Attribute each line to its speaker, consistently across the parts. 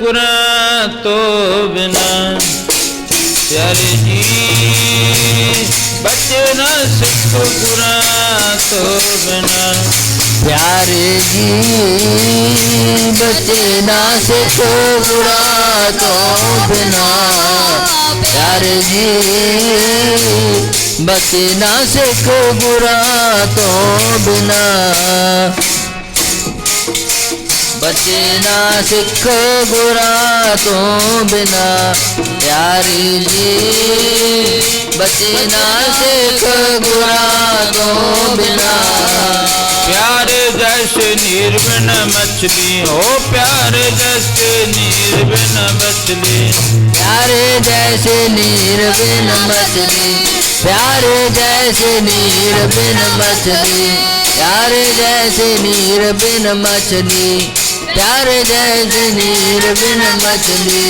Speaker 1: ਗੁਰਾਂ ਤੋਂ ਬਿਨਾ ਪਿਆਰੇ ਜੀ ਬਚੇ ਨਾ ਸਿੱਖ ਗੁਰਾਂ ਤੋਂ ਬਿਨਾ।
Speaker 2: ਪਿਆਰੇ ਜੀ ਬਚੇ ਨਾ ਸਿੱਖ ਗੁਰਾਂ ਤੋਂ ਬਿਨਾ। ਪਿਆਰੇ ਜੀ ਬਚੇ ਨਾ ਸਿੱਖ ਗੁਰਾਂ ਤੋਂ ਬਿਨਾ। ਬਚਨਾ ਸਿੱਖ ਗੁਰਾ ਤੋਂ ਬਿਨਾ ਪਿਆਰੀ ਜੀ। ਬਚਨਾ ਸਿੱਖ ਗੁਰਾ ਤੋਂ ਬਿਨਾ।
Speaker 1: ਪਿਆਰ ਜਸ ਨਿਰਵਿਣ ਮਛਲੀ ਹੋ ਪਿਆਰ ਜਸ ਨਿਰਵਿਣ ਮਛਲੀ।
Speaker 2: ਪਿਆਰ ਜਸ ਨਿਰਵਿਣ ਮਛਲੀ ਪਿਆਰ ਜਸ ਨਿਰਵਿਣ ਮਛਲੀ ਪਿਆਰ ਜਸ ਨਿਰਵਿਣ ਮਛਲੀ। प्यारे जैसे नीर बिन मछली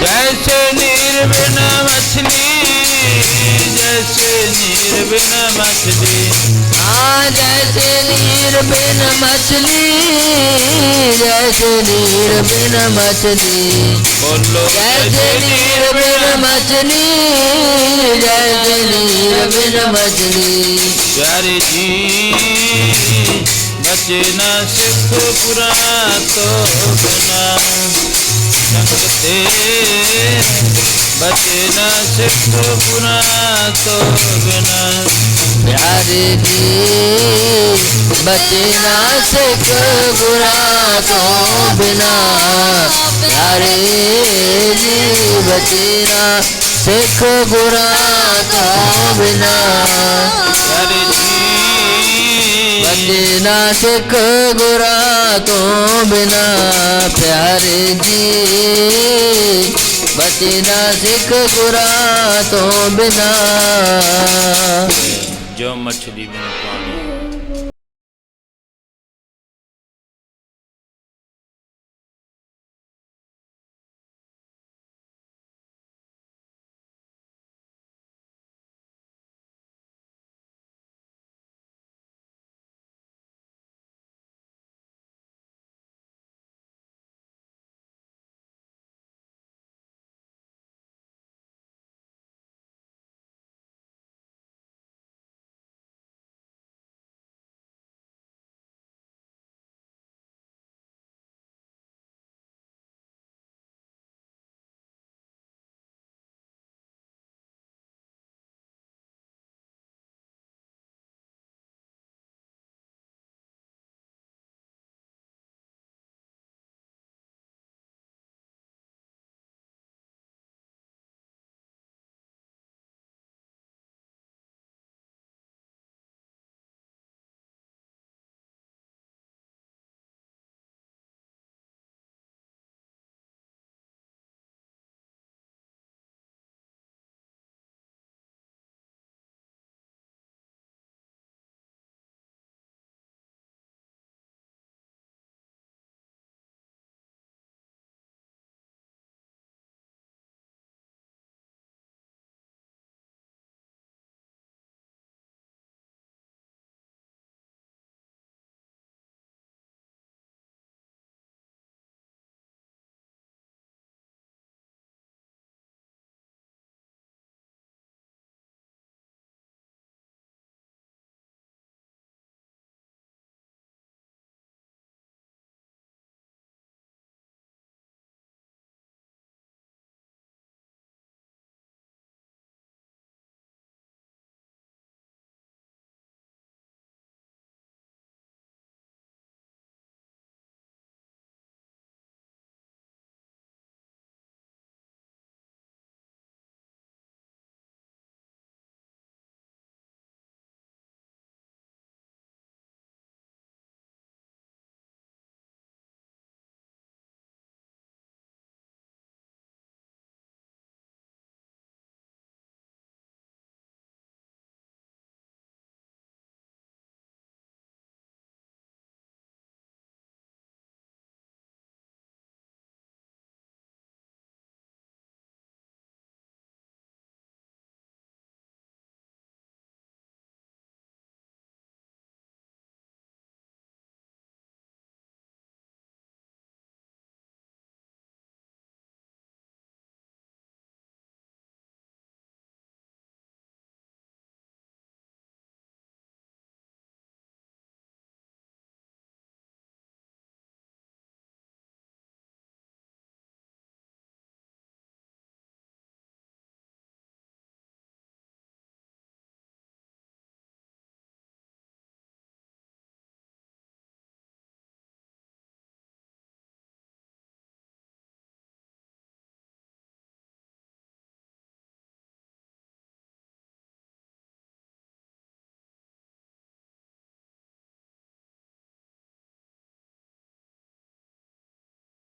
Speaker 2: प्यारे जैसे नीर बिन मछली
Speaker 1: जैसे निर्विन मछली जैसे निर्विन मछली
Speaker 2: हाँ जैसे नीर बिन मछली जैसे नीर बिन मछली
Speaker 1: बोलो
Speaker 2: जैसे नीर बिन मछली जैसे नीर बिन मछली
Speaker 1: प्यारे जी ਰਚੇ ਨਾ ਸਿੱਖ ਪੁਰਾ ਤੋ ਬਨਾ। ਜਗਤ ਤੇ ਬਚੇ ਨਾ ਸਿੱਖ ਪੁਰਾ
Speaker 2: ਤੋ ਬਨਾ। ਪਿਆਰੇ ਜੀ ਬਚੇ ਨਾ ਸਿੱਖ ਪੁਰਾ ਤੋ ਬਨਾ। ਪਿਆਰੇ ਜੀ ਬਚੇ ਨਾ ਸਿੱਖ ਪੁਰਾ
Speaker 1: ਤੋ ਬਨਾ।
Speaker 2: ਪਿਆਰੇ ਜੀ ਵਜਨਾ ਸਿੱਖ ਗੁਰਾ ਤੋਂ ਬਿਨਾ ਪਿਆਰੇ ਜੀ। ਵਜਨਾ ਸਿੱਖ ਗੁਰਾ ਤੋਂ ਬਿਨਾ
Speaker 1: ਜੋ ਮਛਲੀ ਬਿਨ ਪਾਣੀ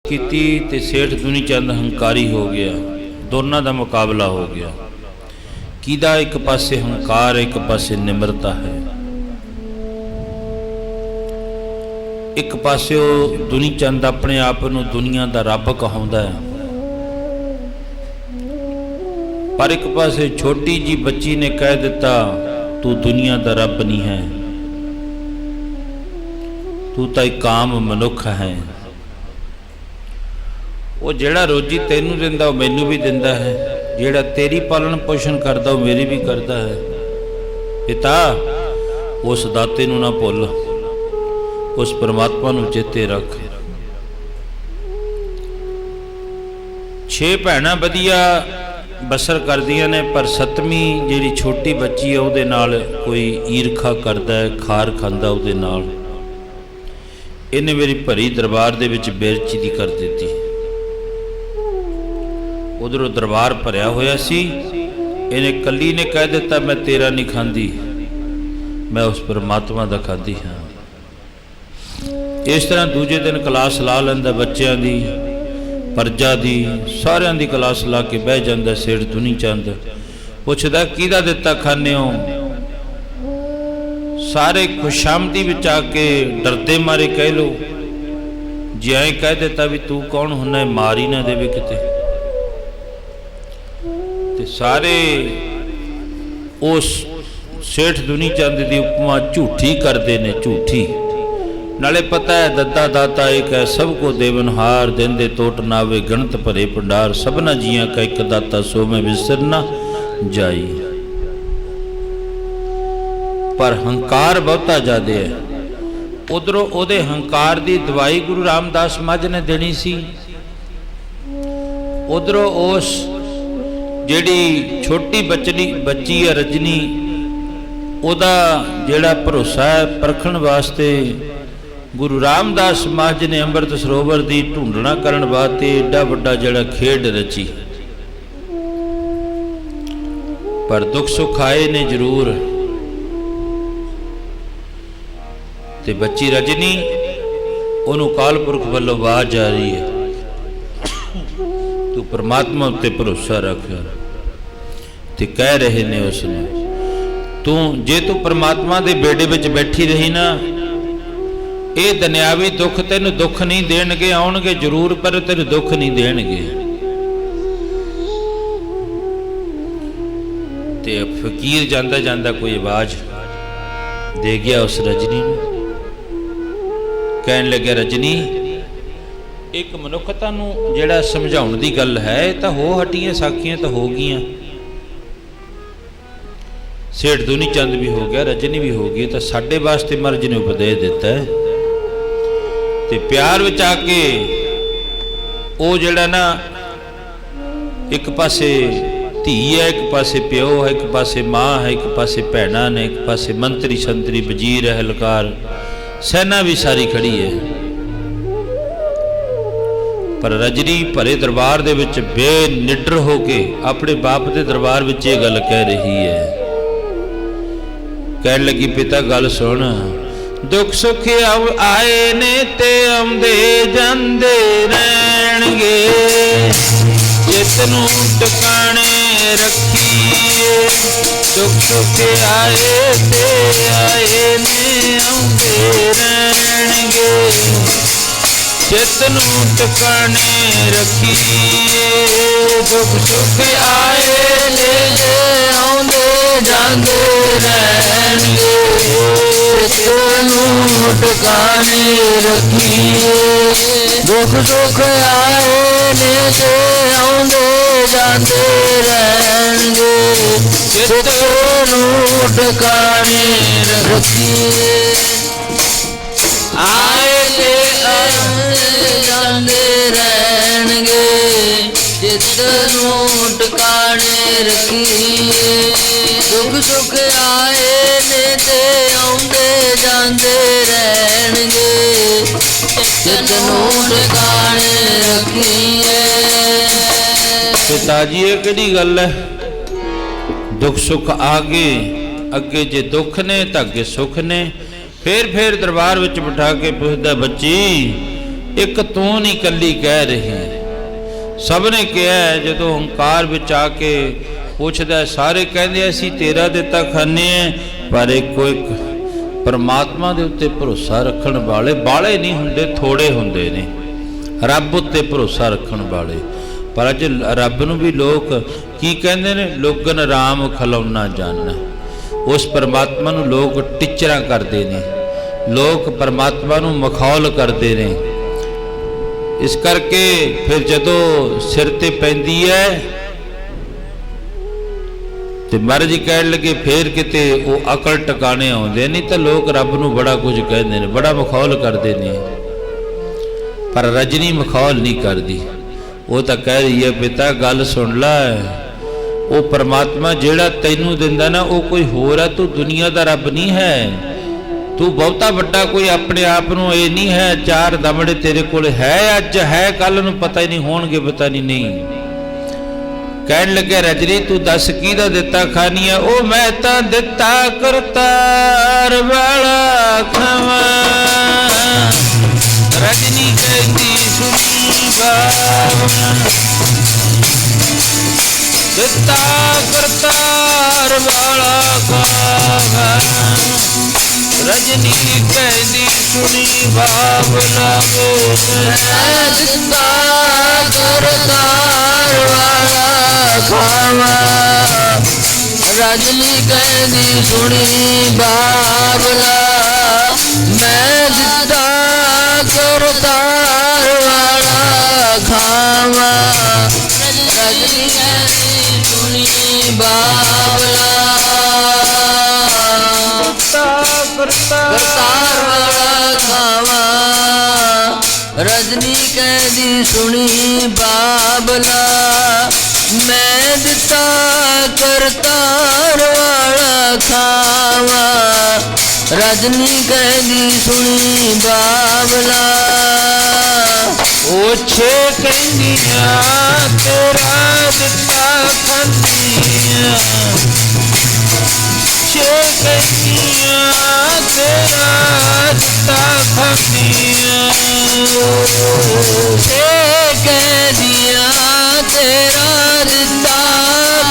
Speaker 1: ਕੀਤੀ ਤੇ ਸੇਠ ਦੁਨੀ ਚੰਦ ਹੰਕਾਰੀ ਹੋ ਗਿਆ। ਦੋਨਾਂ ਦਾ ਮੁਕਾਬਲਾ ਹੋ ਗਿਆ। ਕਿਹਦਾ ਇੱਕ ਪਾਸੇ ਹੰਕਾਰ, ਇੱਕ ਪਾਸੇ ਨਿਮਰਤਾ ਹੈ? ਇੱਕ ਪਾਸੇ ਉਹ ਦੁਨੀ ਚੰਦ ਆਪਣੇ ਆਪ ਨੂੰ ਦੁਨੀਆ ਦਾ ਰੱਬ ਕਹਾਉਂਦਾ ਹੈ। ਪਰ ਇੱਕ ਪਾਸੇ ਛੋਟੀ ਜੀ ਬੱਚੀ ਨੇ ਕਹਿ ਦਿੱਤਾ, ਤੂੰ ਦੁਨੀਆ ਦਾ ਰੱਬ ਨਹੀਂ ਹੈ। ਤੂੰ ਤਾਂ ਇੱਕ ਆਮ ਮਨੁੱਖ ਹੈ। ਉਹ ਜਿਹੜਾ ਰੋਜੀ ਤੈਨੂੰ ਦਿੰਦਾ, ਉਹ ਮੈਨੂੰ ਵੀ ਦਿੰਦਾ ਹੈ। ਜਿਹੜਾ ਤੇਰੀ ਪਾਲਣ ਪੋਸ਼ਣ ਕਰਦਾ, ਉਹ ਮੇਰੀ ਵੀ ਕਰਦਾ ਹੈ। ਪਿਤਾ, ਉਸ ਦਾਤੇ ਨੂੰ ਨਾ ਭੁੱਲ। ਉਸ ਪਰਮਾਤਮਾ ਨੂੰ ਚੇਤੇ ਰੱਖ। ਛੇ ਭੈਣਾਂ ਵਧੀਆ ਬਸਰ ਕਰਦੀਆਂ ਨੇ, ਪਰ ਸੱਤਵੀਂ ਜਿਹੜੀ ਛੋਟੀ ਬੱਚੀ ਹੈ, ਉਹਦੇ ਨਾਲ ਕੋਈ ਈਰਖਾ ਕਰਦਾ ਹੈ, ਖਾਰ ਖਾਂਦਾ ਉਹਦੇ ਨਾਲ। ਇਹਨੇ ਮੇਰੀ ਭਰੀ ਦਰਬਾਰ ਦੇ ਵਿੱਚ ਬੇਇੱਜ਼ਤੀ ਦੀ ਕਰ ਦਿੱਤੀ। ਉਧਰੋਂ ਦਰਬਾਰ ਭਰਿਆ ਹੋਇਆ ਸੀ। ਇਹਨੇ ਕੱਲੀ ਨੇ ਕਹਿ ਦਿੱਤਾ, ਮੈਂ ਤੇਰਾ ਨਹੀਂ ਖਾਂਦੀ। ਮੈਂ ਉਸ ਪਰਮਾਤਮਾ ਦਾ ਖਾਂਦੀ ਹਾਂ। ਇਸ ਤਰ੍ਹਾਂ ਦੂਜੇ ਦਿਨ ਕਲਾਸ ਲਾ ਲੈਂਦਾ ਬੱਚਿਆਂ ਦੀ, ਪਰਜਾ ਦੀ, ਸਾਰਿਆਂ ਦੀ ਕਲਾਸ ਲਾ ਕੇ ਬਹਿ ਜਾਂਦਾ ਸੇਠ ਦੁਨੀ ਚੰਦ। ਪੁੱਛਦਾ, ਕਿਹਦਾ ਦਿੱਤਾ ਖਾਣੇ ਹੋ? ਸਾਰੇ ਖੁਸ਼ਾਮਦੀ ਵਿੱਚ ਆ ਕੇ ਡਰਦੇ ਮਾਰੇ ਕਹਿ ਲੋ। ਜੇ ਕਹਿ ਦਿੱਤਾ ਵੀ ਤੂੰ ਕੌਣ ਹੁੰਨਾ ਹੈ, ਮਾਰ ਹੀ ਨਾ ਦੇਵੇ ਕਿਤੇ। ਤੇ ਸਾਰੇ ਉਸ ਸੇਠ ਦੁਨੀ ਚੰਦ ਦੀ ਉਪਮਾ ਝੂਠੀ ਕਰਦੇ ਨੇ, ਝੂਠੀ। ਨਾਲੇ ਪਤਾ ਹੈ ਦੱਦਾ ਦਾਤਾ ਇੱਕ ਹੈ, ਸਭ ਕੋ ਦੇਵਨਹਾਰ ਦਿੰਦੇ ਟੋਟ ਨਾਵੇ ਗਣਤ ਭਰੇ ਪੰਡਾਰ ਸਭਨਾ ਜੀਆਂ ਕਾ ਇੱਕ ਦਾਤਾ ਸੋ ਮੈਂ ਵਿਸਰਨਾ ਜਾਈ। ਪਰ ਹੰਕਾਰ ਬਹੁਤਾ ਜ਼ਿਆਦੇ ਹੈ। ਉਧਰੋਂ ਉਹਦੇ ਹੰਕਾਰ ਦੀ ਦਵਾਈ ਗੁਰੂ ਰਾਮਦਾਸ ਮੱਝ ਨੇ ਦੇਣੀ ਸੀ। ਉਧਰੋਂ ਉਸ ਜਿਹੜੀ ਛੋਟੀ ਬੱਚਣੀ, ਬੱਚੀ ਹੈ ਰਜਨੀ, ਉਹਦਾ ਜਿਹੜਾ ਭਰੋਸਾ ਹੈ ਪਰਖਣ ਵਾਸਤੇ ਗੁਰੂ ਰਾਮਦਾਸ ਮਹਾਰਾਜ ਨੇ ਅੰਮ੍ਰਿਤ ਸਰੋਵਰ ਦੀ ਢੂੰਡਣਾ ਕਰਨ ਵਾਸਤੇ ਏਡਾ ਵੱਡਾ ਜਿਹੜਾ ਖੇਡ ਰਚੀ। ਪਰ ਦੁੱਖ ਸੁੱਖ ਆਏ ਨੇ ਜ਼ਰੂਰ। ਤੇ ਬੱਚੀ ਰਜਨੀ, ਉਹਨੂੰ ਕਾਲਪੁਰਖ ਵੱਲੋਂ ਆਵਾਜ਼ ਜਾ ਰਹੀ ਹੈ। ਤੂੰ ਪ੍ਰਮਾਤਮਾ ਉੱਤੇ ਭਰੋਸਾ ਰੱਖ। ਤੇ ਕਹਿ ਰਹੇ ਨੇ ਉਸ ਨੂੰ ਤੂੰ ਜੇ ਤੂੰ ਪ੍ਰਮਾਤਮਾ ਦੇ ਬੇੜੇ ਵਿੱਚ ਬੈਠੀ ਰਹੀ ਨਾ, ਇਹ ਦੁਨਿਆਵੀ ਦੁੱਖ ਤੈਨੂੰ ਦੁੱਖ ਨਹੀਂ ਦੇਣਗੇ, ਆਉਣਗੇ ਜ਼ਰੂਰ, ਪਰ ਤੈਨੂੰ ਦੁੱਖ ਨਹੀਂ ਦੇਣਗੇ। ਤੇ ਫਕੀਰ ਜਾਂਦਾ ਜਾਂਦਾ ਕੋਈ ਆਵਾਜ਼ ਦੇ ਗਿਆ ਉਸ ਰਜਨੀ ਨੂੰ। ਕਹਿਣ ਲੱਗਿਆ, ਰਜਨੀ ਇੱਕ ਮਨੁੱਖਤਾ ਨੂੰ ਜਿਹੜਾ ਸਮਝਾਉਣ ਦੀ ਗੱਲ ਹੈ, ਤਾਂ ਹੋ ਹਟੀਆਂ ਸਾਖੀਆਂ ਤਾਂ ਹੋ ਗਈਆਂ। ਸੇਠ ਦੁਨੀ ਚੰਦ ਵੀ ਹੋ ਗਿਆ, ਰਜਨੀ ਵੀ ਹੋ ਗਈ, ਤਾਂ ਸਾਡੇ ਵਾਸਤੇ ਮਰਜ ਨੇ ਉਪਦੇਸ਼ ਦਿੱਤਾ ਹੈ। ਤੇ ਪਿਆਰ ਵਿੱਚ ਆ ਕੇ ਉਹ ਜਿਹੜਾ ਨਾ, ਇੱਕ ਪਾਸੇ ਧੀ ਹੈ, ਇੱਕ ਪਾਸੇ ਪਿਓ ਹੈ, ਇੱਕ ਪਾਸੇ ਮਾਂ ਹੈ, ਇੱਕ ਪਾਸੇ ਭੈਣਾਂ ਨੇ, ਇੱਕ ਪਾਸੇ ਮੰਤਰੀ ਸੰਤਰੀ ਵਜ਼ੀਰ ਹੈ ਹਲਕਾਰ ਸੈਨਾ ਵੀ ਸਾਰੀ ਖੜੀ ਹੈ। ਪਰ ਰਜਨੀ ਭਰੇ ਦਰਬਾਰ ਦੇ ਵਿੱਚ ਬੇਨਿਡਰ ਹੋ ਕੇ ਆਪਣੇ ਬਾਪ ਦੇ ਦਰਬਾਰ ਵਿੱਚ ਇਹ ਗੱਲ ਕਹਿ ਰਹੀ ਹੈ। ਕਹਿਣ ਲੱਗੀ, ਪਿਤਾ ਗੱਲ ਸੁਣ। ਦੁੱਖ ਸੁੱਖ ਆਏ ਨੇ ਤੇ ਆਉਂਦੇ ਜਾਂਦੇ ਰਹਿਣਗੇ। ਜਿਤ ਨੂੰ ਟਿਕਾਣੇ ਰੱਖੀਏ, ਦੁੱਖ ਸੁੱਖ ਆਏ ਤੇ ਆਏ ਨੇ, ਆਉਂਦੇ ਰਹਿਣਗੇ। ਜਿਤ ਨੂੰ ਟਿਕਾਣੇ ਰੱਖੀਏ। ਦੁੱਖ ਸੁੱਖ ਆਏ ਨੇ
Speaker 2: ਆਉਂਦੇ ਜਾਂਦੇ ਰਹਿਣਗੇ। ਤੈਨੂੰ ਟਿਕਾਣੇ ਰੱਖੀਏ। ਦੁੱਖ ਸੁੱਖ ਆਏ ਨੇ ਜੇ ਆਉਂਦੇ ਜਾਂਦੇ ਰਹਿਣਗੇ। ਤੈਨੂੰ ਟਿਕਾਣੇ ਰੱਖੀਏ। ਆਏ ਰਹਿਣਗੇ ਜਿੱਤ ਨੂੰ ਟਿਕਾਣੇ ਰੱਖੀਏ। ਦੁੱਖ ਸੁੱਖ ਆਏ ਨੇ ਤੇ ਆਉਂਦੇ ਜਾਂਦੇ ਰਹਿਣਗੇ। ਜਿੱਤ ਨੂੰ ਟਿਕਾਣੇ ਰੱਖੀਏ।
Speaker 1: ਪਿਤਾ ਜੀ ਇਹ ਕਿਹੜੀ ਗੱਲ ਹੈ? ਦੁੱਖ ਸੁੱਖ ਆ ਗਏ, ਅੱਗੇ ਜੇ ਦੁੱਖ ਨੇ ਤਾਂ ਅੱਗੇ ਸੁੱਖ ਨੇ। ਫੇਰ ਫੇਰ ਦਰਬਾਰ ਵਿੱਚ ਬਿਠਾ ਕੇ ਪੁੱਛਦਾ, ਬੱਚੀ, ਇੱਕ ਤੂੰ ਨਹੀਂ ਕੱਲੀ ਕਹਿ ਰਹੀ। ਸਭ ਨੇ ਕਿਹਾ ਹੈ, ਜਦੋਂ ਹੰਕਾਰ ਵਿੱਚ ਆ ਕੇ ਪੁੱਛਦਾ ਸਾਰੇ ਕਹਿੰਦੇ ਅਸੀਂ ਤੇਰਾ ਦਿੱਤਾ ਖਾਂਦੇ ਆ ਪਰ ਇੱਕੋ ਇੱਕ ਪਰਮਾਤਮਾ ਦੇ ਉੱਤੇ ਭਰੋਸਾ ਰੱਖਣ ਵਾਲੇ ਬਾਲੇ ਨਹੀਂ ਹੁੰਦੇ ਥੋੜੇ ਹੁੰਦੇ ਨੇ। ਰੱਬ ਉੱਤੇ ਭਰੋਸਾ ਰੱਖਣ ਵਾਲੇ। ਪਰ ਅੱਜ ਰੱਬ ਨੂੰ ਵੀ ਲੋਕ ਕੀ ਕਹਿੰਦੇ ਨੇ? ਲੋਗਨ ਰਾਮ ਖਲੌਣਾ ਜਾਣਨਾ ਉਸ ਪਰਮਾਤਮਾ ਨੂੰ ਲੋਕ ਟਿਚਰਾਂ ਕਰਦੇ ਨੇ। ਲੋਕ ਪਰਮਾਤਮਾ ਨੂੰ ਮਖੌਲ ਕਰਦੇ ਨੇ। ਇਸ ਕਰਕੇ ਫਿਰ ਜਦੋਂ ਸਿਰ ਤੇ ਪੈਂਦੀ ਹੈ ਤੇ ਮਹਾਰਾਜ ਜੀ ਕਹਿਣ ਲੱਗੇ, ਫੇਰ ਕਿਤੇ ਉਹ ਅਕਲ ਟਿਕਾਣੇ ਆਉਂਦੇ ਨਹੀਂ ਤਾਂ ਲੋਕ ਰੱਬ ਨੂੰ ਬੜਾ ਕੁਝ ਕਹਿੰਦੇ ਨੇ, ਬੜਾ ਮਖੌਲ ਕਰਦੇ ਨੇ। ਪਰ ਰਜਨੀ ਮਖੌਲ ਨਹੀਂ ਕਰਦੀ। ਉਹ ਤਾਂ ਕਹਿ ਰਹੀ ਹੈ, ਪਿਤਾ ਗੱਲ ਸੁਣ ਲੈ। ਉਹ ਪਰਮਾਤਮਾ ਜਿਹੜਾ ਤੈਨੂੰ ਦਿੰਦਾ ਨਾ, ਉਹ ਕੋਈ ਹੋਰ ਹੈ ਤੂੰ ਦੁਨੀਆ ਦਾ ਰੱਬ ਨਹੀਂ ਹੈ। ਤੂੰ ਬਹੁਤਾ ਵੱਡਾ ਕੋਈ ਆਪਣੇ ਆਪ ਨੂੰ ਇਹ ਨਹੀਂ ਹੈ, ਚਾਰ ਦਮੜੇ ਤੇਰੇ ਕੋਲ ਹੈ ਅੱਜ, ਹੈ ਕੱਲ ਨੂੰ ਪਤਾ ਹੀ ਨਹੀਂ ਹੋਣਗੇ, ਪਤਾ ਨਹੀਂ ਨਹੀਂ। ਕਹਿਣ ਲੱਗੇ, ਰਜਨੀ, ਤੂੰ ਦੱਸ ਕਿਹਦਾ ਦਿੱਤਾ ਖਾਨੀ ਆ ਉਹ ਮੈਂ ਤਾਂ ਦਿੱਤਾ ਕਰਤਾਰ ਵਾਲਾ ਖਵਾ। ਰਜਨੀ ਕਹਿੰਦੀ, ਸੁਣੀ ਬਾਵਨਾ ਦਿੱਤਾ ਕਰਤਾਰ ਵਾਲਾ ਖਾਵਾ। ਰਜਨੀ ਕਹਿੰਦੀ ਸੁਣੀ ਬਾਵਨਾ
Speaker 2: ਮੈਂ ਦਿੱਤਾ ਕਰਤਾਰ ਵਾਲਾ ਖਾਵਾ ਰਜਨੀ ਕਹਿੰਦੀ ਸੁਣੀ ਬਾਬਲਾ ਮੈਂ ਦਿੱਤਾ ਕਰਤਾਰ ਵਾਲਾ ਖਾਵਾ ਰਜਨੀ ਕਹਿੰਦੀ ਸੁਣੀ ਬਾਬਲਾ ਰਜਨੀ ਕਹਿੰਦੀ ਸੁਣੀ ਬਾਬਲਾ, ਮੈਂ ਦਿੱਤਾ ਕਰਤਾਰ ਵਾਲਾ ਖਾਵਾ ਰਜਨੀ ਕਹਿੰਦੀ ਸੁਣੀ ਬਾਬਲਾ
Speaker 1: ਓਛੇ ਕਹਿੰਦੀਆਂ, ਤੇਰਾ ਦਿੱਤਾ ਖੰਦੀਆਂ ਛੇ ਕਹਿੰਦੀਆਂ ਤੇਰਾ ਦਿੱਤਾ ਖੰਦੀਆਂ
Speaker 2: ਏ ਕਹਿੰਦੀਆਂ ਤੇਰਾ ਦਿੱਤਾ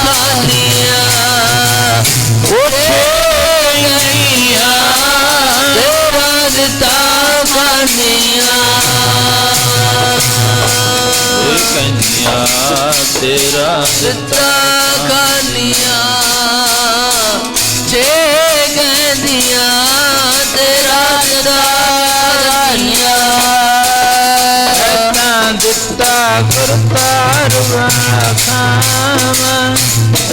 Speaker 2: ਖਾਲੀਆਂ
Speaker 1: ਓਛੇ ਕਹਿੰਦੀਆਂ
Speaker 2: ਤੇਰਾ ਦਿੱਤਾ ਖਾਲੀਆਂ
Speaker 1: ਓਏ ਤੇਰਾ
Speaker 2: ਦਿੱਤਾ ਖਾਲੀਆਂ
Speaker 1: ਕਰਤਾਰ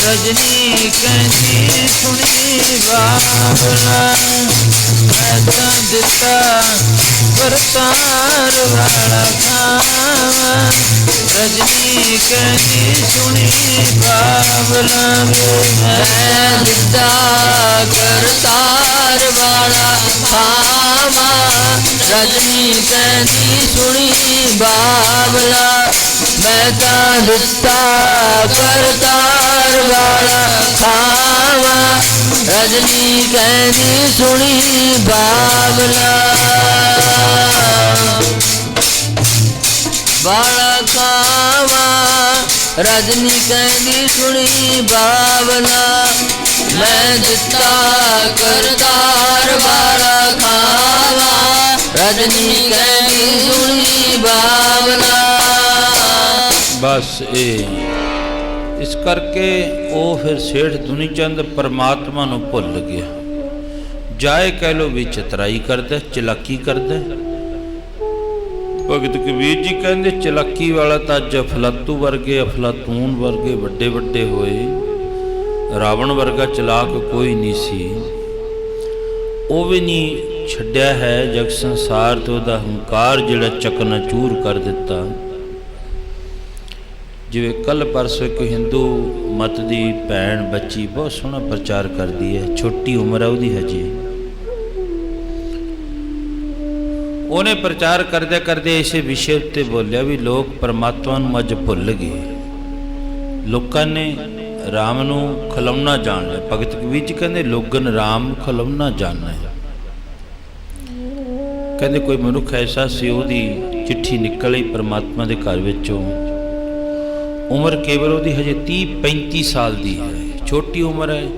Speaker 1: ਰਜਨੀ ਕਹਿੰਦੀ ਸੁਣੀ ਬਾਬਲਾ ਮੈਂ ਤਾਂ ਦਿੱਤਾ ਕਰਤਾਰ ਵਾਲਾ ਖਾਵਾ ਰਜਨੀ ਕਹਿੰਦੀ ਸੁਣੀ ਬਾਬਲਾ ਮੈਂ
Speaker 2: ਮੈਂ ਦਿੱਤਾ ਕਰਤਾਰ ਵਾਲਾ ਖਾਵਾ ਰਜਨੀ ਕਹਿੰਦੀ ਸੁਣੀ ਬਾਬਲਾ ਮੈਂ ਤਾਂ ਦਿੱਤਾ ਕਰਤਾਰ ਵਾਲਾ ਖਾਵਾ। ਰਜਨੀ ਕਹਿੰਦੀ, ਸੁਣੀ ਬਾਬਲਾ। ਵਾਲਾ ਖਾਵਾ। ਰਜਨੀ ਕਹਿੰਦੀ, ਸੁਣੀ ਬਾਵਲਾ ਮੈਂ ਦਿੱਤਾ ਕਰਤਾਰ ਵਾਲਾ ਖਾਵਾ। ਰਜਨੀ ਕਹਿੰਦੀ, ਸੁਣੀ ਬਾਵਲਾ
Speaker 1: ਬਸ ਇਹ ਇਸ ਕਰਕੇ ਉਹ ਫਿਰ ਸੇਠ ਦੁਨੀਚੰਦ ਪਰਮਾਤਮਾ ਨੂੰ ਭੁੱਲ ਗਿਆ। ਜਾਏ ਕਹਿ ਲੋ ਵੀ ਚਤਰਾਈ ਕਰਦਾ, ਚਲਾਕੀ ਕਰਦਾ। ਭਗਤ ਕਬੀਰ ਜੀ ਕਹਿੰਦੇ, ਚਲਾਕੀ ਵਾਲਾ ਤਾਂ ਅੱਜ ਅਫਲਾਤੂ ਵਰਗੇ, ਅਫਲਾਤੂਨ ਵਰਗੇ ਵੱਡੇ ਵੱਡੇ ਹੋਏ। ਰਾਵਣ ਵਰਗਾ ਚਲਾਕ ਕੋਈ ਨਹੀਂ ਸੀ। ਉਹ ਵੀ ਨਹੀਂ ਛੱਡਿਆ ਹੈ ਜਗ ਸੰਸਾਰ ਤੋਂ ਉਹਦਾ ਹੰਕਾਰ ਜਿਹੜਾ ਚਕਨਾਚੂਰ ਕਰ ਦਿੱਤਾ। ਜਿਵੇਂ ਕੱਲ ਪਰਸੋਂ ਇੱਕ ਹਿੰਦੂ ਮਤ ਦੀ ਭੈਣ ਬੱਚੀ ਬਹੁਤ ਸੋਹਣਾ ਪ੍ਰਚਾਰ ਕਰਦੀ ਹੈ, ਛੋਟੀ ਉਮਰ ਹੈ ਉਹਦੀ ਹਜੇ। ਉਹਨੇ ਪ੍ਰਚਾਰ ਕਰਦੇ ਕਰਦੇ ਇਸੇ ਵਿਸ਼ੇ ਉੱਤੇ ਬੋਲਿਆ ਵੀ ਲੋਕ ਪਰਮਾਤਮਾ ਨੂੰ ਅੱਜ ਭੁੱਲ ਗਏ। ਲੋਕਾਂ ਨੇ ਰਾਮ ਨੂੰ ਖਲਮਣਾ ਜਾਣ ਲਿਆ। ਭਗਤ ਕਬੀਰ ਜੀ ਕਹਿੰਦੇ, ਲੋਗਨ ਰਾਮ ਨੂੰ ਜਾਣਨਾ ਹੈ। ਕਹਿੰਦੇ, ਕੋਈ ਮਨੁੱਖ ਐਸਾ ਸੀ, ਉਹਦੀ ਚਿੱਠੀ ਨਿਕਲ ਪਰਮਾਤਮਾ ਦੇ ਘਰ ਵਿੱਚੋਂ। ਉਮਰ ਕੇਵਲ ਉਹਦੀ ਹਜੇ 30 35 ਸਾਲ ਦੀ ਹੈ। ਛੋਟੀ ਉਮਰ ਹੈ।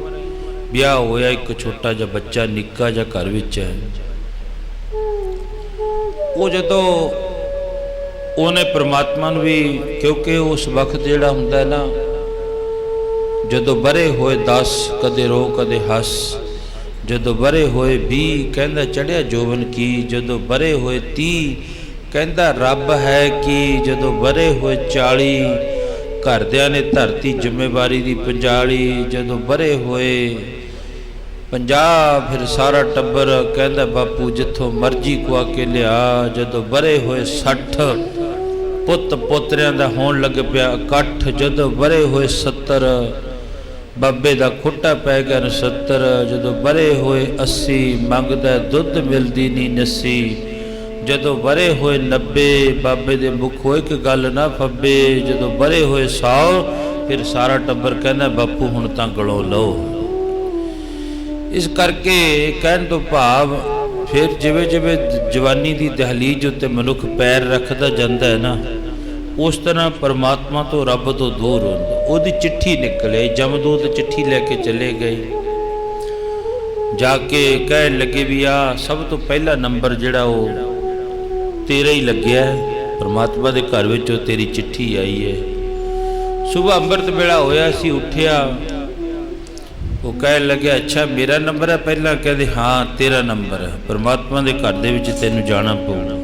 Speaker 1: ਵਿਆਹ ਹੋਇਆ ਇੱਕ ਛੋਟਾ ਜਿਹਾ ਬੱਚਾ ਨਿੱਕਾ ਜਿਹਾ ਘਰ ਵਿੱਚ ਹੈ। ਉਹ ਜਦੋਂ ਉਹਨੇ ਪ੍ਰਮਾਤਮਾ ਨੂੰ ਵੀ, ਕਿਉਂਕਿ ਉਸ ਵਕਤ ਜਿਹੜਾ ਹੁੰਦਾ ਹੈ ਨਾ, ਜਦੋਂ ਬਰੇ ਹੋਏ 10 ਕਦੇ ਰੋ, ਕਦੇ ਹੱਸ, ਜਦੋਂ ਬਰੇ ਹੋਏ 20 ਕਹਿੰਦਾ ਚੜਿਆ ਜੋਵਨ ਕੀ, ਜਦੋਂ ਬਰੇ ਹੋਏ 30 ਕਹਿੰਦਾ ਰੱਬ ਹੈ ਕੀ, ਜਦੋਂ ਬਰੇ ਹੋਏ 40 ਘਰਦਿਆਂ ਨੇ ਧਰਤੀ ਜ਼ਿੰਮੇਵਾਰੀ ਦੀ ਪੰਜਾਲੀ ਜਦੋਂ ਬਰੇ ਹੋਏ 50 ਫਿਰ ਸਾਰਾ ਟੱਬਰ ਕਹਿੰਦਾ, ਬਾਪੂ ਜਿੱਥੋਂ ਮਰਜ਼ੀ ਕੁਆ ਕੇ ਲਿਆ। ਜਦੋਂ ਬਰੇ ਹੋਏ 60 ਪੁੱਤ ਪੋਤਰਿਆਂ ਦਾ ਹੋਣ ਲੱਗ ਪਿਆ ਇਕੱਠ, ਜਦੋਂ ਬਰੇ ਹੋਏ 70 ਬਾਬੇ ਦਾ ਖੁੱਟਾ ਪੈ ਗਿਆ ਨੂੰ 70 ਜਦੋਂ ਬਰੇ ਹੋਏ 80 ਮੰਗਦਾ ਦੁੱਧ ਮਿਲਦੀ ਨਹੀਂ ਨੱਸੀ। ਜਦੋਂ ਬਰੇ ਹੋਏ 90 ਬਾਬੇ ਦੇ ਮੁਖੋਂ ਇੱਕ ਗੱਲ ਨਾ ਫੱਬੇ, ਜਦੋਂ ਬਰੇ ਹੋਏ 100 ਫਿਰ ਸਾਰਾ ਟੱਬਰ ਕਹਿੰਦਾ, ਬਾਪੂ ਹੁਣ ਤਾਂ ਗਲੋਂ ਲਓ। ਇਸ ਕਰਕੇ ਕਹਿਣ ਤੋਂ ਭਾਵ, ਫਿਰ ਜਿਵੇਂ ਜਿਵੇਂ ਜਵਾਨੀ ਦੀ ਦਹਲੀਜ਼ ਉੱਤੇ ਮਨੁੱਖ ਪੈਰ ਰੱਖਦਾ ਜਾਂਦਾ ਹੈ ਨਾ, ਉਸ ਤਰ੍ਹਾਂ ਪਰਮਾਤਮਾ ਤੋਂ ਰੱਬ ਤੋਂ ਦੂਰ ਹੁੰਦਾ। ਉਹਦੀ ਚਿੱਠੀ ਨਿਕਲੇ ਜਮਦੂਤ ਚਿੱਠੀ ਲੈ ਕੇ ਚਲੇ ਗਏ। ਜਾ ਕੇ ਕਹਿਣ ਲੱਗੇ ਵੀ ਆ ਸਭ ਤੋਂ ਪਹਿਲਾ ਨੰਬਰ ਜਿਹੜਾ ਉਹ ਤੇਰਾ ਹੀ ਲੱਗਿਆ ਪਰਮਾਤਮਾ ਦੇ ਘਰ ਵਿੱਚੋਂ ਤੇਰੀ ਚਿੱਠੀ ਆਈ ਹੈ। ਸਵੇਰ ਅੰਮ੍ਰਿਤ ਵੇਲਾ ਹੋਇਆ ਸੀ, ਉੱਠਿਆ। ਉਹ ਕਹਿਣ ਲੱਗਿਆ, ਅੱਛਾ, ਮੇਰਾ ਨੰਬਰ ਹੈ? ਪਹਿਲਾਂ ਕਹਿੰਦੇ, ਹਾਂ, ਤੇਰਾ ਨੰਬਰ ਹੈ। ਪਰਮਾਤਮਾ ਦੇ ਘਰ ਦੇ ਵਿੱਚ ਤੈਨੂੰ ਜਾਣਾ ਪਊਣਾ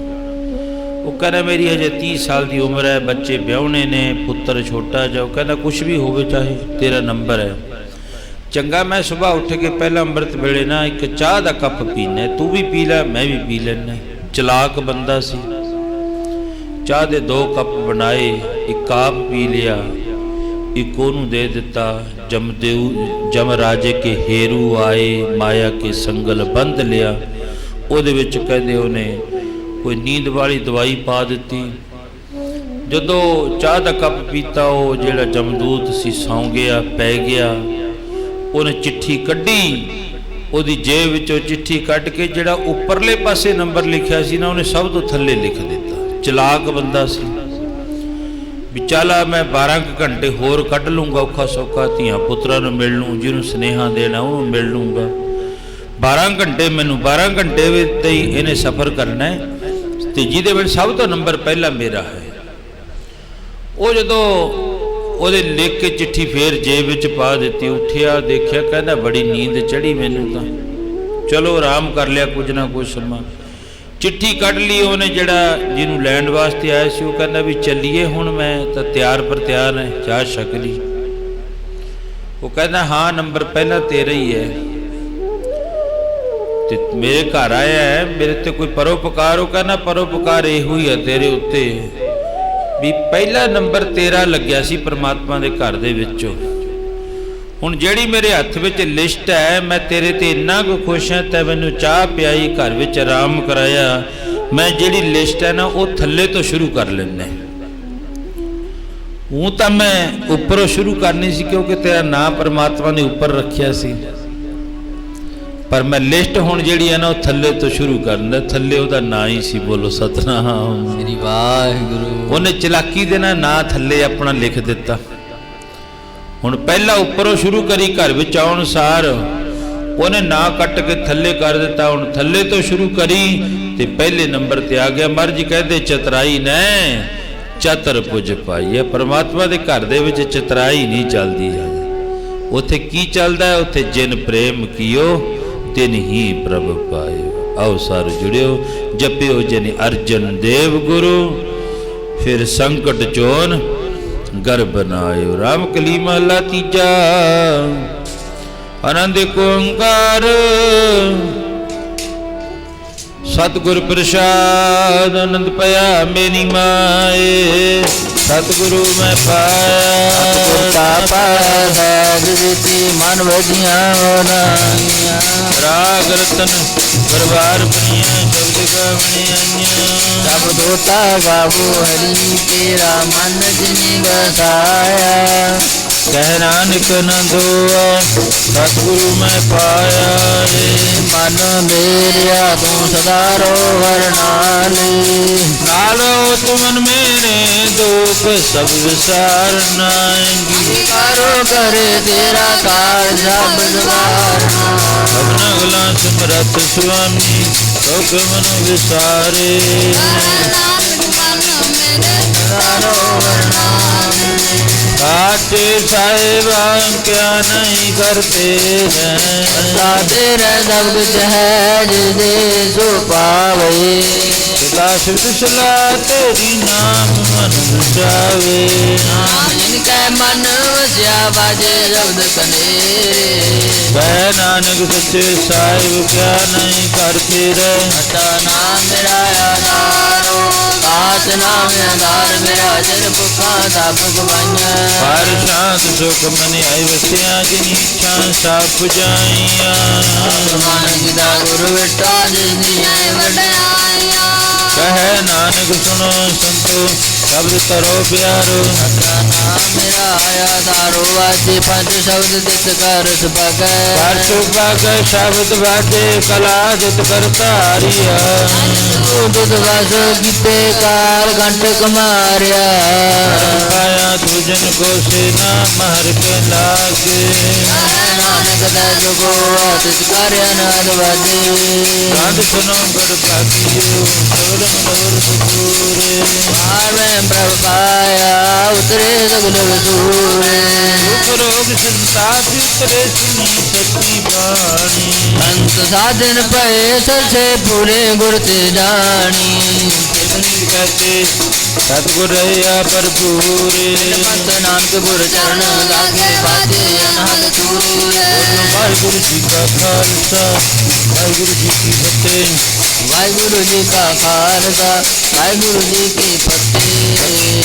Speaker 1: ਉਹ ਕਹਿੰਦਾ, ਮੇਰੀ ਹਜੇ 30 ਸਾਲ ਦੀ ਉਮਰ ਹੈ, ਬੱਚੇ ਵਿਆਹੁਣੇ ਨੇ, ਪੁੱਤਰ ਛੋਟਾ ਜਿਹਾ, ਉਹ ਕਹਿੰਦਾ ਕੁਝ ਵੀ ਹੋਵੇ ਚਾਹੇ, ਤੇਰਾ ਨੰਬਰ ਹੈ। ਚੰਗਾ, ਮੈਂ ਸਵੇਰ ਉੱਠ ਕੇ ਪਹਿਲਾਂ ਅੰਮ੍ਰਿਤ ਵੇਲੇ ਨਾ ਇੱਕ ਚਾਹ ਦਾ ਕੱਪ ਪੀਣਾ ਤੂੰ ਵੀ ਪੀ ਲੈ, ਮੈਂ ਵੀ ਪੀ ਲੈਣਾ ਚਲਾਕ ਬੰਦਾ ਸੀ। ਚਾਹ ਦੇ ਦੋ ਕੱਪ ਬਣਾਏ, ਇੱਕ ਆਪ ਪੀ ਲਿਆ, ਇੱਕ ਉਹਨੂੰ ਦੇ ਦਿੱਤਾ। ਜਮਦੇਵ ਜਮ ਰਾਜੇ ਕੇ ਹੇਰੂ ਆਏ, ਮਾਇਆ ਕੇ ਸੰਗਲ ਬੰਦ ਲਿਆ। ਉਹਦੇ ਵਿੱਚ ਕਹਿੰਦੇ ਉਹਨੇ, ਕੋਈ ਨੀਂਦ ਵਾਲੀ ਦਵਾਈ ਪਾ ਦਿੱਤੀ। ਜਦੋਂ ਚਾਹ ਦਾ ਕੱਪ ਪੀਤਾ, ਉਹ ਜਿਹੜਾ ਜਮਦੂਤ ਸੀ, ਸੌਂ ਗਿਆ, ਪੈ ਗਿਆ। ਉਹਨੇ ਚਿੱਠੀ ਕੱਢੀ। ਉਹਦੀ ਜੇਬ ਵਿੱਚੋਂ ਚਿੱਠੀ ਕੱਢ ਕੇ ਜਿਹੜਾ ਉੱਪਰਲੇ ਪਾਸੇ ਨੰਬਰ ਲਿਖਿਆ ਸੀ ਨਾ, ਉਹਨੇ ਸਭ ਤੋਂ ਥੱਲੇ ਲਿਖ ਦਿੱਤਾ। ਚਲਾਕ ਬੰਦਾ ਸੀ। ਵੀ ਚੱਲ ਆ, ਮੈਂ 12 ਕੁ ਘੰਟੇ ਹੋਰ ਕੱਢ ਲੂੰਗਾ ਔਖਾ ਸੌਖਾ ਧੀਆਂ ਪੁੱਤਰਾਂ ਨੂੰ ਮਿਲ ਲੂੰ, ਜਿਹਨੂੰ ਸਨੇਹਾ ਦੇਣਾ ਉਹਨੂੰ ਮਿਲ ਲੂੰਗਾ। 12 ਘੰਟੇ, ਮੈਨੂੰ 12 ਘੰਟੇ ਵਿੱਚ ਹੀ ਇਹਨੇ ਸਫ਼ਰ ਕਰਨਾ ਹੈ ਤੇ ਜਿਹਦੇ ਵਿੱਚ ਸਭ ਤੋਂ ਨੰਬਰ ਪਹਿਲਾ ਮੇਰਾ ਹੈ। ਉਹ ਜਦੋਂ ਉਹਦੇ ਲਿਖ ਕੇ ਚਿੱਠੀ ਫੇਰ ਜੇਬ ਵਿੱਚ ਪਾ ਦਿੱਤੀ, ਉੱਠਿਆ, ਦੇਖਿਆ, ਕਹਿੰਦਾ ਬੜੀ ਨੀਂਦ ਚੜੀ ਮੈਨੂੰ ਤਾਂ। ਚਲੋ ਆਰਾਮ ਕਰ ਲਿਆ ਕੁਝ ਨਾ ਕੁਝ ਸਮਾਂ। ਚਿੱਠੀ ਕੱਢ ਲਈ ਉਹਨੇ ਜਿਹੜਾ ਜਿਹਨੂੰ ਲੈਣ ਵਾਸਤੇ ਆਇਆ ਸੀ, ਉਹ ਕਹਿੰਦਾ ਵੀ ਚੱਲੀਏ ਹੁਣ ਮੈਂ, ਤਾਂ ਤਿਆਰ ਪਰ ਤਿਆਰ ਹੈ ਚਾਹ ਛਕ ਲਈ। ਉਹ ਕਹਿੰਦਾ, ਹਾਂ, ਨੰਬਰ ਪਹਿਲਾਂ ਤੇਰਾ ਹੀ ਹੈ। ਤੇ ਮੇਰੇ ਘਰ ਆਇਆ ਹੈ, ਮੇਰੇ ਤੇ ਕੋਈ ਪਰੋਪਕਾਰ ਉਹ ਕਹਿੰਦਾ ਪਰੋਪਕਾਰ ਇਹੋ ਹੀ ਹੈ ਤੇਰੇ ਉੱਤੇ। ਵੀ ਪਹਿਲਾ ਨੰਬਰ ਤੇਰਾ ਲੱਗਿਆ ਸੀ ਪ੍ਰਮਾਤਮਾ ਦੇ ਘਰ ਦੇ ਵਿੱਚੋਂ। ਹੁਣ ਜਿਹੜੀ ਮੇਰੇ ਹੱਥ ਵਿੱਚ ਲਿਸਟ ਹੈ, ਮੈਂ ਤੇਰੇ ਤੇ ਇੰਨਾ ਕੁ ਖੁਸ਼ ਹਾਂ, ਤੇ ਮੈਨੂੰ ਚਾਹ ਪਿਆਈ, ਘਰ ਵਿੱਚ ਆਰਾਮ ਕਰਾਇਆ। ਮੈਂ ਜਿਹੜੀ ਲਿਸਟ ਹੈ ਨਾ, ਉਹ ਥੱਲੇ ਤੋਂ ਸ਼ੁਰੂ ਕਰ ਲੈਣਾ ਉਹ ਤਾਂ ਮੈਂ ਉੱਪਰੋਂ ਸ਼ੁਰੂ ਕਰਨੀ ਸੀ, ਕਿਉਂਕਿ ਤੇਰਾ ਨਾਮ ਪਰਮਾਤਮਾ ਨੇ ਉੱਪਰ ਰੱਖਿਆ ਸੀ। ਪਰ ਮੈਂ ਲਿਸਟ ਹੁਣ ਜਿਹੜੀ ਹੈ ਨਾ ਉਹ ਥੱਲੇ ਤੋਂ ਸ਼ੁਰੂ ਕਰਨਾ ਥੱਲੇ ਉਹਦਾ ਨਾਂ ਹੀ ਸੀ ਬੋਲੋ ਸਤਨਾਮ।
Speaker 2: ਸ੍ਰੀ ਵਾਹਿਗੁਰੂ।
Speaker 1: ਉਹਨੇ ਚਲਾਕੀ ਦੇ ਨਾਲ ਨਾਂ ਥੱਲੇ ਆਪਣਾ ਲਿਖ ਦਿੱਤਾ। ਹੁਣ ਪਹਿਲਾਂ ਉੱਪਰੋਂ ਸ਼ੁਰੂ ਕਰੀ ਘਰ ਵਿੱਚ ਆਉਣ ਸਾਰ ਉਹਨੇ ਨਾਂ ਕੱਟ ਕੇ ਥੱਲੇ ਕਰ ਦਿੱਤਾ। ਹੁਣ ਥੱਲੇ ਤੋਂ ਸ਼ੁਰੂ ਕਰੀ ਤੇ ਪਹਿਲੇ ਨੰਬਰ ਤੇ ਆ ਗਿਆ। ਮਰਜ਼ੀ ਕਹਿੰਦੇ ਚਤਰਾਈ ਨੇ ਚਤਰ ਪੁਜ ਪਾਈ ਹੈ। ਪਰਮਾਤਮਾ ਦੇ ਘਰ ਦੇ ਵਿੱਚ ਚਤਰਾਈ ਨਹੀਂ ਚੱਲਦੀ ਹੈ ਉੱਥੇ ਕੀ ਚੱਲਦਾ ਹੈ? ਉੱਥੇ ਜਿਨ ਪ੍ਰੇਮ ਕੀਓ ਤਿਨ ਹੀ ਪ੍ਰਭ ਪਾਇਓ। ਆਓ ਜੁੜਿਓ, ਜਪਿਓ ਜਨ ਅਰਜਨ ਦੇਵ ਗੁਰੂ। ਫਿਰ ਸੰਕਟ ਚੋਨ ਗਰ ਬਨਾਇਓ ਰਾਮ ਕਲੀ ਮਹਲਾ ਤੀਜਾ, ਆਨੰਦ ਓੰਕਾਰ। ਸਤਿਗੁਰ ਪ੍ਰਸਾਦ ਆਨੰਦ ਪਿਆ, ਮੇਰੀ ਮਾਏ। ਸਤਿਗੁਰੂ ਮੈਂ ਪਾਇਆ।
Speaker 2: ਗੁਰਤਾ ਪਾਇਆ ਜਿਤੀ ਮਨ ਵਜੀਆਂ ਹੋਣੀਆਂ
Speaker 1: ਰਾਗ ਰਤਨ ਪਰਵਾਰ ਬਣੀਆਂ ਜਗਤ ਗਵਣੀਆਂ
Speaker 2: ਸਭ ਦੋਤਾ ਗਾਵੋ ਹਰੀ ਤੇਰਾ ਮਨ ਜਿਨੀ ਵਸਾਇਆ।
Speaker 1: ਕਹਿ ਨਾਨਕ ਨੰਦੋਆ ਸਤਿਗੁਰੂ ਮੈਂ ਪਾਇਆ ਏ।
Speaker 2: ਮਨ ਮੇਰਿਆ ਤੂੰ ਸਦਾ ਰੋ ਵਰਨਾਲੀ
Speaker 1: ਨਾਲੋ ਤੁਮਨ ਮੇਰੇ ਦੁਖ ਸਭ ਵਿਸਾਰਨਾਏਂਗੀ।
Speaker 2: ਕਰੋ ਕਰੇ ਤੇਰਾ ਕਾਲ ਸਭ ਸਵਾਰਨਾ
Speaker 1: ਅਗਨ ਅਗਲਾ ਸਿਮਰਤ ਸੁਆਮੀ ਸੁਖ ਮਨ ਵਿਸਾਰੇ।
Speaker 2: ਸਦਾ ਰੋ ਵਰਨਾਲੀ
Speaker 1: ਕਾਟੇ ਸਾਹਿਬਾਂ ਕਿਆ ਨਹੀਂ ਕਰਤੇ ਹੈ
Speaker 2: ਸਾਦੇ ਰਹਿ ਸਭ ਕੁਝ ਹੈ ਜਿਸ ਦੇ ਸੋ ਪਾਵੇ
Speaker 1: ਸਦਾ ਸ਼ਬਦ ਸਲਾ ਤੇਰੀ ਨਾਮ ਮਨ ਰਚਾਵੇ
Speaker 2: ਨਾਮ ਜਿਨ ਕੈ ਮਨ ਵਸਿਆ ਬਾਜੇ ਸ਼ਬਦ ਕਨੇਰੇ।
Speaker 1: ਬੈ ਨਾਨਕ ਸੱਚੇ ਸਾਹਿਬ ਕਿਆ ਨਹੀਂ ਕਰਤੇ ਰਹਿ।
Speaker 2: ਅਤਾ ਨਾਮ ਮੇਰਾ ਆਧਾਰੋ ਕਾਸ ਨਾਮ ਆਧਾਰ ਮੇਰਾ ਜਨ ਭੁਖਾਂ ਦਾ ਭਗਵਾਨ
Speaker 1: ਹਰ ਸ਼ਾਂਤ ਸੁਖ ਮਨ ਆਈ ਵਸਿਆ ਜਿਨੀ ਇੱਛਾ ਸਭ ਜਾਈਆਂ
Speaker 2: ਮਨ ਜਿਦਾ ਗੁਰੂ ਵਿਟਾ ਜਿਸ ਦੀਆਂ ਵਡਿਆਈਆਂ।
Speaker 1: ਕਹੈ ਨਾਨਕ ਸੁਣੋ ਸੰਤੋ ਸ਼ਬਦ ਕਰੋ ਪਿਆਰੋ
Speaker 2: ਮੇਰਾ ਆਧਾਰੋ ਵਾਜੇ ਪੰਜ ਸ਼ਬਦ ਦਿਤ ਕਰ ਸੁਭਗੈ
Speaker 1: ਕਰ ਸੁਭਾਗ ਸ਼ਬਦ ਬਾਜੇ ਕਲਾ ਜਿਤ ਕਰਤਾਰੀਆ
Speaker 2: ਦੁੱਧ ਵਸ ਕੀਤੇ ਕਾਰ ਘੰਟ ਕਮਾਰਿਆ।
Speaker 1: ਪਾਇਆ ਤੁਜਨ ਕੋ ਸੇਨਾ ਮਹਰ ਕੇ ਲਾਗੇ।
Speaker 2: ਨਾਨਕ ਦਾ ਜੁਗੋ ਤਿਸ ਕਰਿਆ ਨਾਦ ਵਾਜੇ।
Speaker 1: ਗੰਧ ਸੁਨੋ ਗੜ ਸਵਰ ਮਨਵਰ ਸੁਪੂਰੇ
Speaker 2: ਆਵੇਂ ਪ੍ਰਭ ਪਾਇਆ ਉਤਰੇ ਸਗਲ ਵਸੂਰੇ
Speaker 1: ਦੁਖ ਰੋਗ ਸੰਤਾਪ ਉਤਰੇ ਸੁਣੀ ਸੱਚੀ ਬਾਣੀ
Speaker 2: ਅੰਤ ਸਾਧਨ ਪਏ ਸਰਸੇ ਪੂਰੇ ਗੁਰ ਤੇ ਜਾਣੀ
Speaker 1: ਜਿਤਨੀ ਕਹਤੇ ਸਤਿਗੁਰ ਰਹਾ ਭਰਪੂਰੇ
Speaker 2: ਪੰਤ ਨਾਨਕ ਗੁਰ ਚਰਨ ਲਾਗੇ ਬਾਜੇ ਅਨਹਦ ਤੂਰੇ
Speaker 1: ਵਾਹਿਗੁਰੂ ਜੀ ਕਾ ਖਾਲਸਾ ਵਾਹਿਗੁਰੂ ਜੀ ਕੀ ਫਤਿਹ
Speaker 2: ਵਾਹਿਗੁਰੂ ਜੀ ਕਾ ਖਾਲਸਾ ਵਾਹਿਗੁਰੂ ਜੀ ਕੀ ਫਤਿਹ